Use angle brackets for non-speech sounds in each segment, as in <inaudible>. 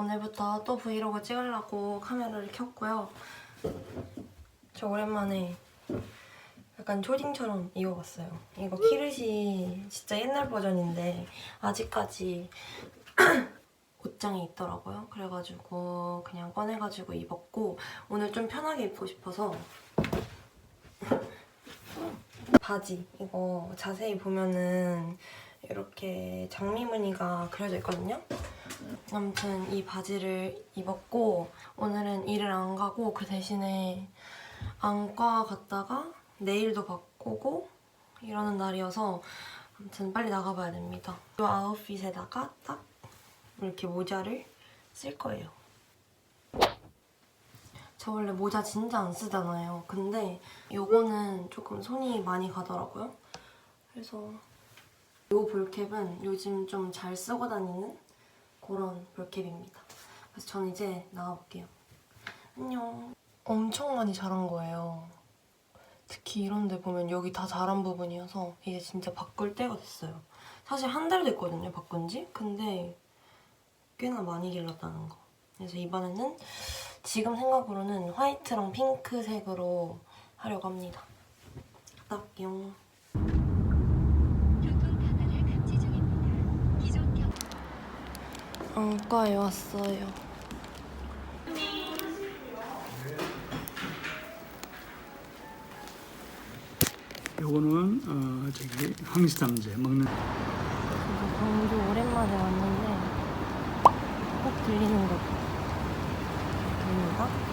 오늘부터 또 브이로그 찍으려고 카메라를 켰고요. 저 오랜만에 약간 초딩처럼 입어봤어요. 이거 키르시 진짜 옛날 버전인데 아직까지 <clears throat> 옷장에 있더라고요. 그래가지고 그냥 꺼내가지고 입었고 오늘 좀 편하게 입고 싶어서 <clears throat> 바지 이거 자세히 보면은 이렇게 장미 무늬가 그려져 있거든요. 아무튼 이 바지를 입었고 오늘은 일을 안 가고 그 대신에 안과 갔다가 내일도 바꾸고 이러는 날이어서 아무튼 빨리 나가봐야 됩니다. 이 아웃핏에다가 딱 이렇게 모자를 쓸 거예요. 저 원래 모자 진짜 안 쓰잖아요. 근데 요거는 조금 손이 많이 가더라고요. 그래서 요 볼캡은 요즘 좀 잘 쓰고 다니는 그런 볼캡입니다. 그래서 저는 이제 나가볼게요. 안녕. 엄청 많이 자란 거예요. 특히 이런 데 보면 여기 다 자란 부분이어서 이제 진짜 바꿀 때가 됐어요. 사실 한 달 됐거든요, 바꾼 지. 근데 꽤나 많이 길렀다는 거. 그래서 이번에는 지금 생각으로는 화이트랑 핑크색으로 하려고 합니다. 딱용. 교통카드를 감지 중입니다. 기존 경 안과에 왔어요. 요거는 어 저기 황시담제 먹는 광주 오랜만에 왔는데 꼭 들리는 곳 들립니다.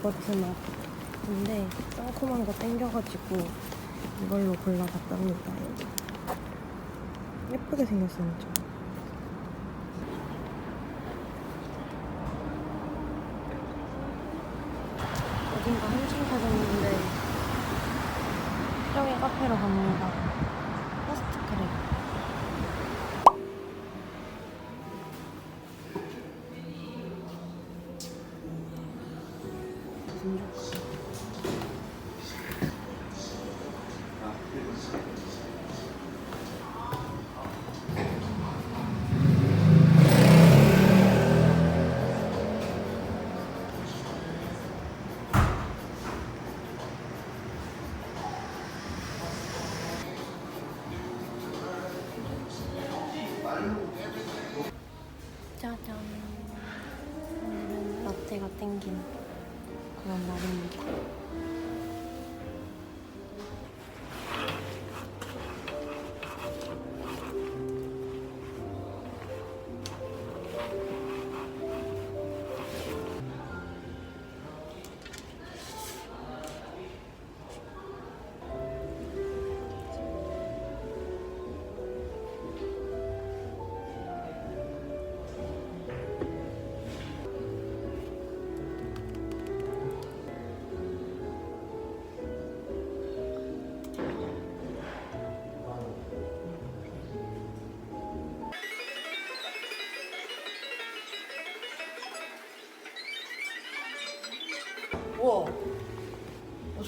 요거트 맛. 근데 상콤한 거 땡겨가지고 이걸로 골라봤답니다. 예쁘게 생겼어, 진짜. 어딘가 한참 찾았는데 저기 카페로 갑니다. 땡긴 그런 날입니다.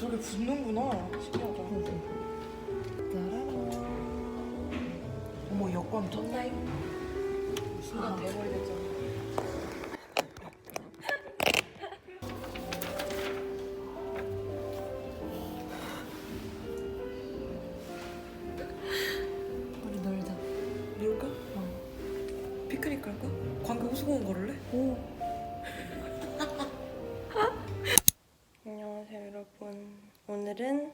저게 붙는구나. 신기하다. 어머, 여권 떴나요? 순간 대머리됐잖아. 우리 놀자. 놀까? 어. 피크닉 갈까? 광교 호수공원 걸을래? 오. 오늘은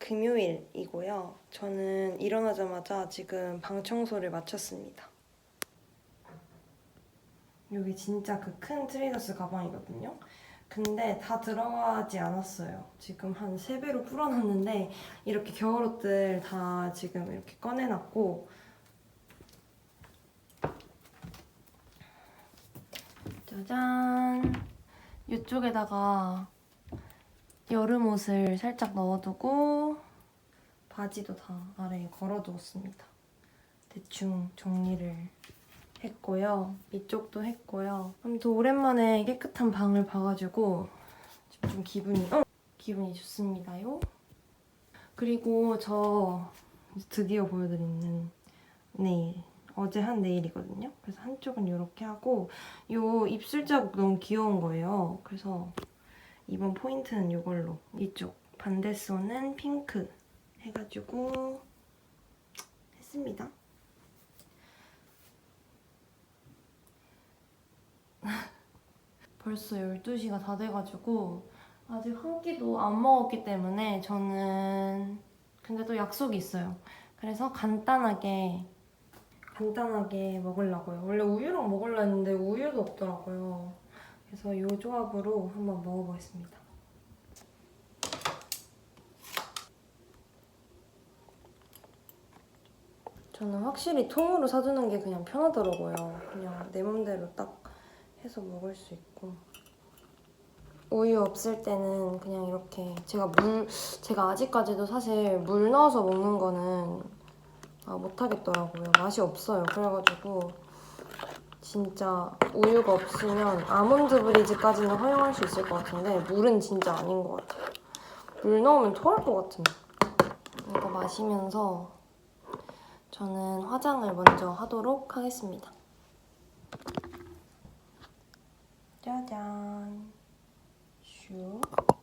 금요일이고요. 저는 일어나자마자 지금 방 청소를 마쳤습니다. 여기 진짜 그 큰 트레이더스 가방이거든요. 근데 다 들어가지 않았어요. 지금 한 3배로 풀어놨는데 이렇게 겨울옷들 다 지금 이렇게 꺼내놨고 짜잔 이쪽에다가 여름 옷을 살짝 넣어두고 바지도 다 아래에 걸어두었습니다. 대충 정리를 했고요. 이쪽도 했고요. 아무튼 오랜만에 깨끗한 방을 봐가지고 좀 기분이 어! 기분이 좋습니다요. 그리고 저 드디어 보여드리는 네일 어제 한 네일이거든요. 그래서 한쪽은 이렇게 하고 요 입술 자국 너무 귀여운 거예요. 그래서 이번 포인트는 이걸로 이쪽 반대손은 핑크 해가지고 했습니다. <laughs> 벌써 12시가 다 돼가지고 아직 한 끼도 안 먹었기 때문에 저는 근데 또 약속이 있어요. 그래서 간단하게 간단하게 먹으려고요. 원래 우유랑 먹으려 했는데 우유도 없더라고요. 그래서 이 조합으로 한번 먹어보겠습니다. 저는 확실히 통으로 사두는 게 그냥 편하더라고요. 그냥 내 맘대로 딱 해서 먹을 수 있고. 우유 없을 때는 그냥 이렇게 제가 물 제가 아직까지도 사실 물 넣어서 먹는 거는 아, 못하겠더라고요. 맛이 없어요. 그래가지고 진짜 우유가 없으면 아몬드 브리즈까지는 허용할 수 있을 것 같은데 물은 진짜 아닌 것 같아요. 물 넣으면 토할 것 같은데. 이거 마시면서 저는 화장을 먼저 하도록 하겠습니다. 짜잔. 슉.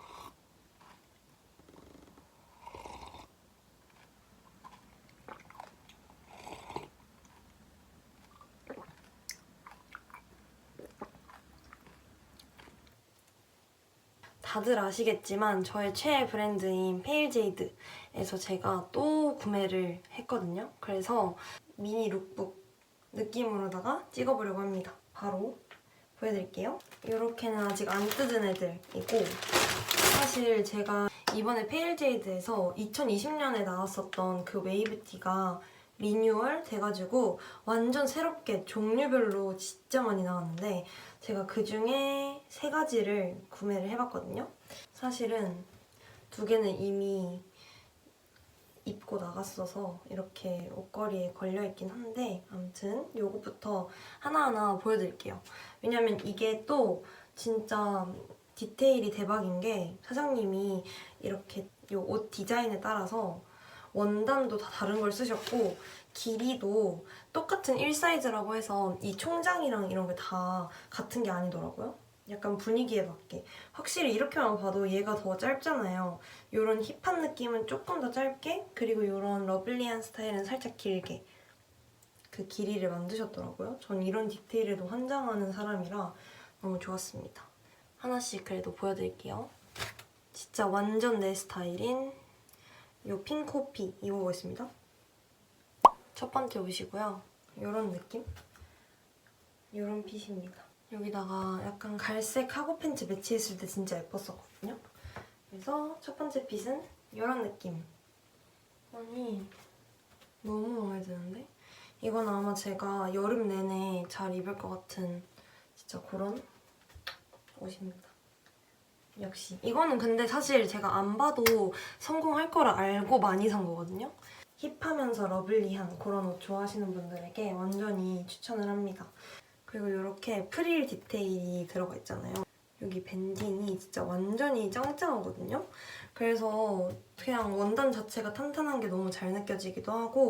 다들 아시겠지만 저의 최애 브랜드인 페일제이드에서 제가 또 구매를 했거든요. 그래서 미니 룩북 느낌으로다가 찍어보려고 합니다. 바로 보여드릴게요. 이렇게는 아직 안 뜯은 애들이고 사실 제가 이번에 페일제이드에서 2020년에 나왔었던 그 웨이브티가 리뉴얼 돼가지고 완전 새롭게 종류별로 진짜 많이 나왔는데 제가 그 중에 세 가지를 구매를 해봤거든요. 사실은 두 개는 이미 입고 나갔어서 이렇게 옷걸이에 걸려있긴 한데 아무튼 요것부터 하나하나 보여드릴게요. 왜냐면 이게 또 진짜 디테일이 대박인 게 사장님이 이렇게 요 옷 디자인에 따라서 원단도 다 다른 걸 쓰셨고 길이도 똑같은 1사이즈라고 해서 이 총장이랑 이런 게 다 같은 게 아니더라고요. 약간 분위기에 맞게. 확실히 이렇게만 봐도 얘가 더 짧잖아요. 이런 힙한 느낌은 조금 더 짧게 그리고 이런 러블리한 스타일은 살짝 길게 그 길이를 만드셨더라고요. 전 이런 디테일에도 환장하는 사람이라 너무 좋았습니다. 하나씩 그래도 보여드릴게요. 진짜 완전 내 스타일인 이 핑코피 입어보겠습니다. 첫 번째 옷이고요. 이런 느낌? 이런 핏입니다. 여기다가 약간 갈색 카고 팬츠 매치했을 때 진짜 예뻤었거든요. 그래서 첫 번째 핏은 이런 느낌. 아니 너무 마음에 드는데? 이건 아마 제가 여름 내내 잘 입을 것 같은 진짜 그런 옷입니다. 역시 이거는 근데 사실 제가 안 봐도 성공할 거를 알고 많이 산 거거든요. 힙하면서 러블리한 그런 옷 좋아하시는 분들에게 완전히 추천을 합니다. 그리고 이렇게 프릴 디테일이 들어가 있잖아요. 여기 밴딩이 진짜 완전히 짱짱하거든요. 그래서 그냥 원단 자체가 탄탄한 게 너무 잘 느껴지기도 하고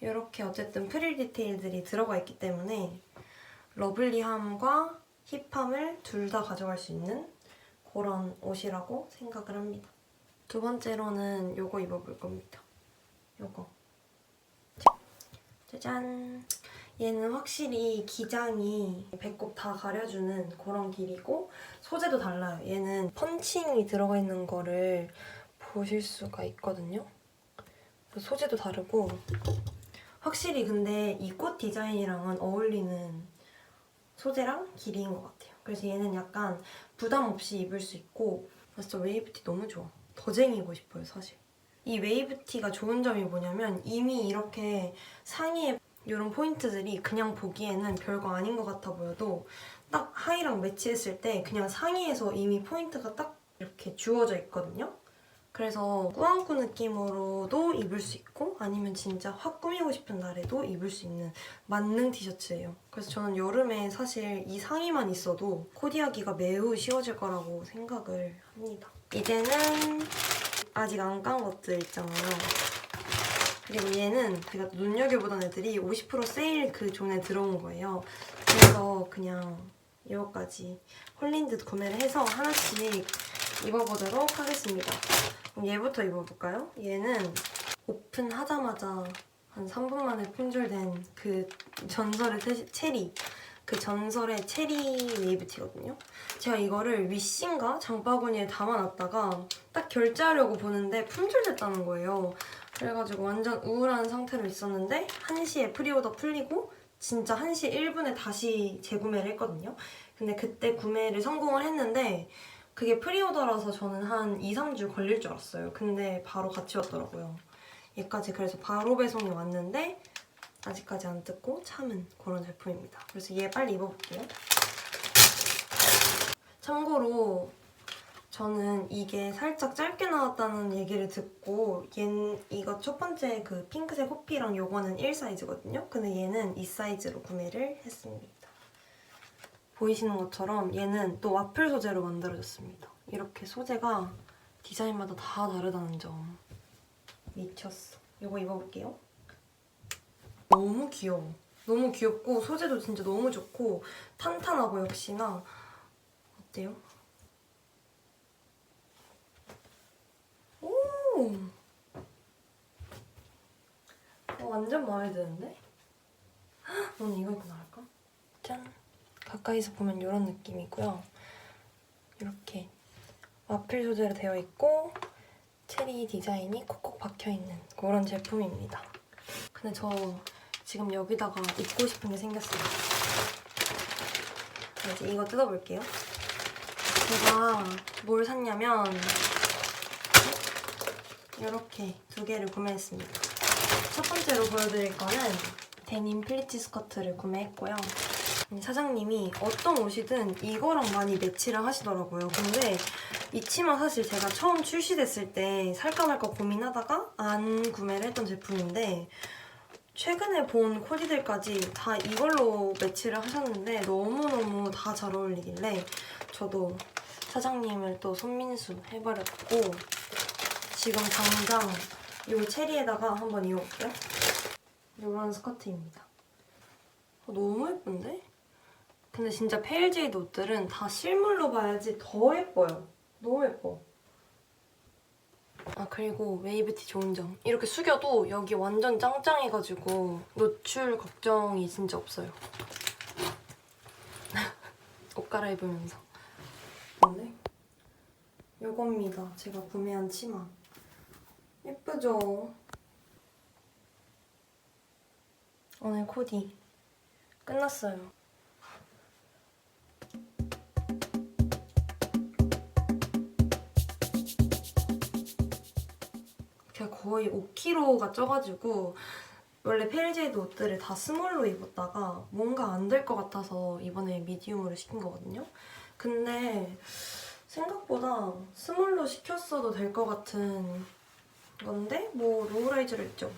이렇게 어쨌든 프릴 디테일들이 들어가 있기 때문에 러블리함과 힙함을 둘 다 가져갈 수 있는 그런 옷이라고 생각을 합니다. 두 번째로는 이거 입어볼 겁니다. 요거. 짜잔. 얘는 확실히 기장이 배꼽 다 가려주는 그런 길이고 소재도 달라요. 얘는 펀칭이 들어가 있는 거를 보실 수가 있거든요. 소재도 다르고 확실히 근데 이 꽃 디자인이랑은 어울리는 소재랑 길이인 것 같아요. 그래서 얘는 약간 부담 없이 입을 수 있고 아, 진짜 웨이브티 너무 좋아. 더 쟁이고 싶어요, 사실. 이 웨이브티가 좋은 점이 뭐냐면 이미 이렇게 상의에 이런 포인트들이 그냥 보기에는 별거 아닌 것 같아 보여도 딱 하의랑 매치했을 때 그냥 상의에서 이미 포인트가 딱 이렇게 주어져 있거든요. 그래서 꾸안꾸 느낌으로도 입을 수 있고 아니면 진짜 확 꾸미고 싶은 날에도 입을 수 있는 만능 티셔츠예요. 그래서 저는 여름에 사실 이 상의만 있어도 코디하기가 매우 쉬워질 거라고 생각을 합니다. 이제는 아직 안 깐 것들 있잖아요. 그리고 얘는 제가 눈여겨보던 애들이 50% 세일 그 존에 들어온 거예요. 그래서 그냥 이거까지 홀린 듯 구매를 해서 하나씩 입어보도록 하겠습니다. 얘부터 입어볼까요? 얘는 오픈하자마자 한 3분 만에 품절된 그 전설의 테- 체리 그 전설의 체리 웨이브티거든요. 제가 이거를 위시인가 장바구니에 담아놨다가 딱 결제하려고 보는데 품절됐다는 거예요. 그래가지고 완전 우울한 상태로 있었는데 1시에 프리오더 풀리고 진짜 1시 1분에 다시 재구매를 했거든요. 근데 그때 구매를 성공을 했는데 그게 프리오더라서 저는 한 2, 3주 걸릴 줄 알았어요. 근데 바로 같이 왔더라고요. 얘까지 그래서 바로 배송이 왔는데 아직까지 안 뜯고 참은 그런 제품입니다. 그래서 얘 빨리 입어볼게요. 참고로 저는 이게 살짝 짧게 나왔다는 얘기를 듣고 얘 이거 첫 번째 그 핑크색 호피랑 요거는 1 사이즈거든요. 근데 얘는 2 사이즈로 구매를 했습니다. 보이시는 것처럼 얘는 또 와플 소재로 만들어졌습니다. 이렇게 소재가 디자인마다 다 다르다는 점 미쳤어. 이거 입어볼게요. 너무 귀여워. 너무 귀엽고 소재도 진짜 너무 좋고 탄탄하고 역시나 어때요? 오! 어, 완전 마음에 드는데? 헉, 오늘 이거 입고 나갈까? 짠! 가까이서 보면 이런 느낌이고요. 이렇게 와플 소재로 되어 있고 체리 디자인이 콕콕 박혀있는 그런 제품입니다. 근데 저 지금 여기다가 입고 싶은 게 생겼어요. 자, 이제 이거 뜯어볼게요. 제가 뭘 샀냐면 이렇게 두 개를 구매했습니다. 첫 번째로 보여드릴 거는 데님 플리츠 스커트를 구매했고요. 음, 사장님이 어떤 옷이든 이거랑 많이 매치를 하시더라고요. 근데 이 치마 사실 제가 처음 출시됐을 때 살까 말까 고민하다가 안 구매를 했던 제품인데 최근에 본 코디들까지 다 이걸로 매치를 하셨는데 너무너무 다 잘 어울리길래 저도 사장님을 또 손민수 해버렸고 지금 당장 이 체리에다가 한번 입어볼게요. 이런 스커트입니다. 어, 너무 예쁜데? 근데 진짜 페일제이드 옷들은 다 실물로 봐야지 더 예뻐요. 너무 예뻐. 아 그리고 웨이브티 좋은 점 이렇게 숙여도 여기 완전 짱짱해가지고 노출 걱정이 진짜 없어요. <laughs> 옷 갈아입으면서. 근데 요겁니다. 제가 구매한 치마. 예쁘죠? 오늘 코디 끝났어요. 거의 5kg가 쪄가지고 원래 페일제이드 옷들을 다 스몰로 입었다가 뭔가 안 될 것 같아서 이번에 미디움으로 시킨 거거든요. 근데 생각보다 스몰로 시켰어도 될 것 같은 건데 뭐 로우라이즈로 입죠.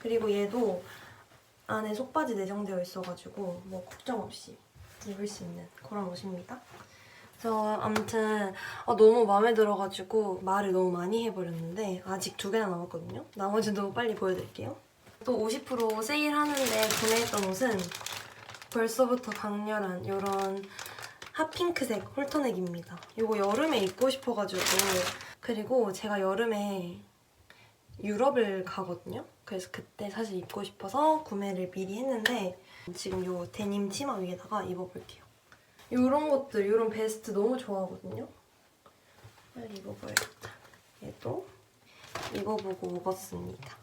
그리고 얘도 안에 속바지 내장되어 있어가지고 뭐 걱정 없이 입을 수 있는 그런 옷입니다. 그래서 아무튼 아, 너무 마음에 들어가지고 말을 너무 많이 해버렸는데 아직 두 개나 남았거든요. 나머지도 빨리 보여드릴게요. 또 50% 세일하는데 구매했던 옷은 벌써부터 강렬한 이런 핫핑크색 홀터넥입니다. 이거 여름에 입고 싶어가지고 그리고 제가 여름에 유럽을 가거든요. 그래서 그때 사실 입고 싶어서 구매를 미리 했는데 지금 이 데님 치마 위에다가 입어볼게요. 이런 것들, 이런 베스트 너무 좋아하거든요. 빨리 입어봐야겠다. 얘도 입어보고 먹었습니다.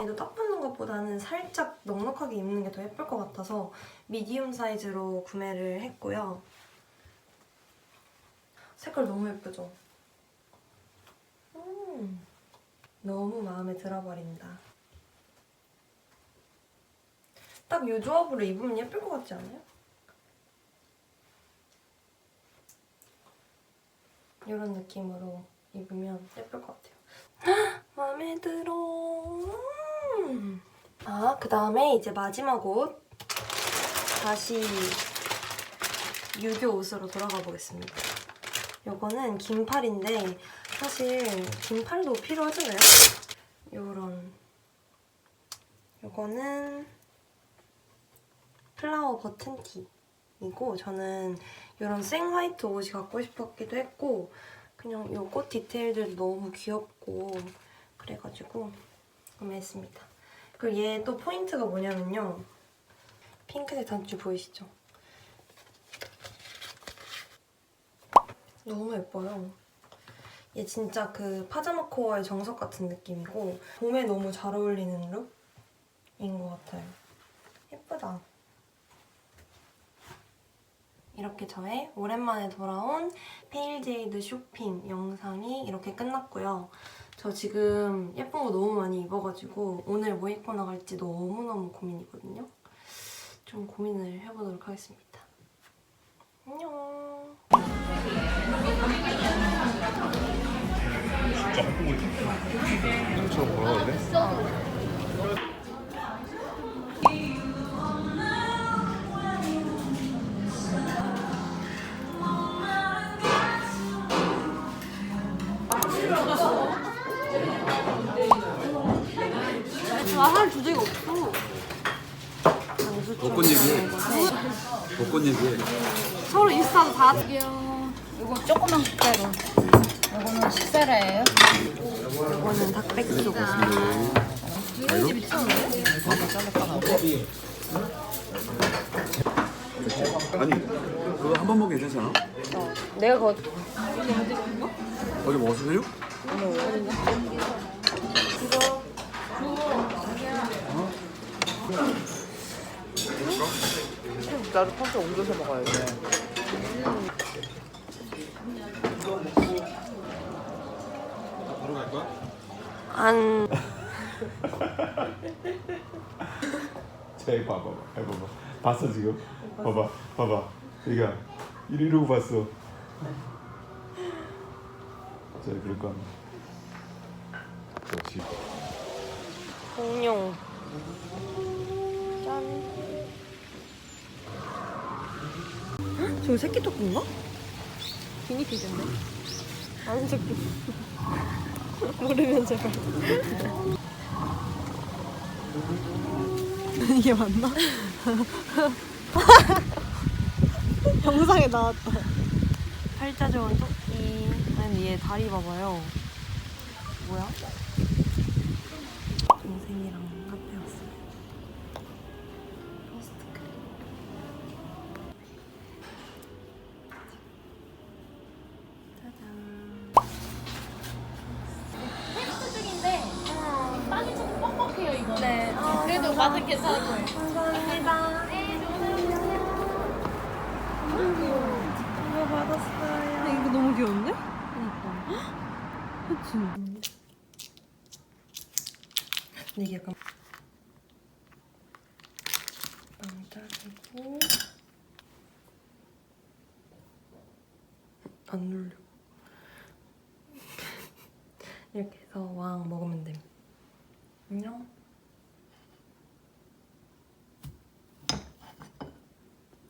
얘도 딱 붙는 것보다는 살짝 넉넉하게 입는 게 더 예쁠 것 같아서 미디움 사이즈로 구매를 했고요. 색깔 너무 예쁘죠? 음, 너무 마음에 들어버린다. 딱 이 조합으로 입으면 예쁠 것 같지 않아요? 이런 느낌으로 입으면 예쁠 것 같아요. <gasps> 마음에 들어. 음. 아, 그 다음에 이제 마지막 옷. 다시 유교 옷으로 돌아가 보겠습니다. 요거는 긴팔인데 사실 긴팔도 필요하잖아요? 요런 요거는 플라워 버튼티 이고 저는 이런 생 화이트 옷이 갖고 싶었기도 했고 그냥 요 꽃 디테일들도 너무 귀엽고 그래가지고 구매했습니다. 그리고 얘 또 포인트가 뭐냐면요. 핑크색 단추 보이시죠? 너무 예뻐요. 얘 진짜 그 파자마 코어의 정석 같은 느낌이고 봄에 너무 잘 어울리는 룩인 것 같아요. 예쁘다. 이렇게 저의 오랜만에 돌아온 페일제이드 쇼핑 영상이 이렇게 끝났고요. 저 지금 예쁜 거 너무 많이 입어가지고 오늘 뭐 입고 나갈지 너무너무 고민이거든요. 좀 고민을 해보도록 하겠습니다. 안녕. 저 뭐라 그래? 나할 주제가 없어. 벚꽃 얘기해. 벚꽃 얘기해. 서로 인스타도 다 이거 조그만 국자로. 이거는 식사라예요. 이거는 닭백숙. 아니 그거 한 번 먹으면 괜찮잖아. 내가 거 어제 먹었어요? 나도 평소 옮겨서 먹어야 돼. 바로 갈 거야? 안. <laughs> 쟤 봐봐, 해봐봐. 봤어 지금? 봐봐, 봐봐. 얘가 이러고 봤어. 쟤 그럴 거 아니야. 그렇지. 공룡. 저거 새끼 토끼인가? 기니피그인데? 안 새끼. 모르면 제발. <laughs> 이게 맞나? <laughs> 영상에 나왔다. 팔자 좋은 토끼. 아니 얘 다리 봐봐요. 뭐야? 아, 그래도 맛은 괜찮을 거예요. 감사합니다. 이거 받았어요. 이거 너무 귀여운데? 그치? 근데 이게 약간 빵짜리고 안 눌려. <laughs> 이렇게 해서 왕 먹으면 됨.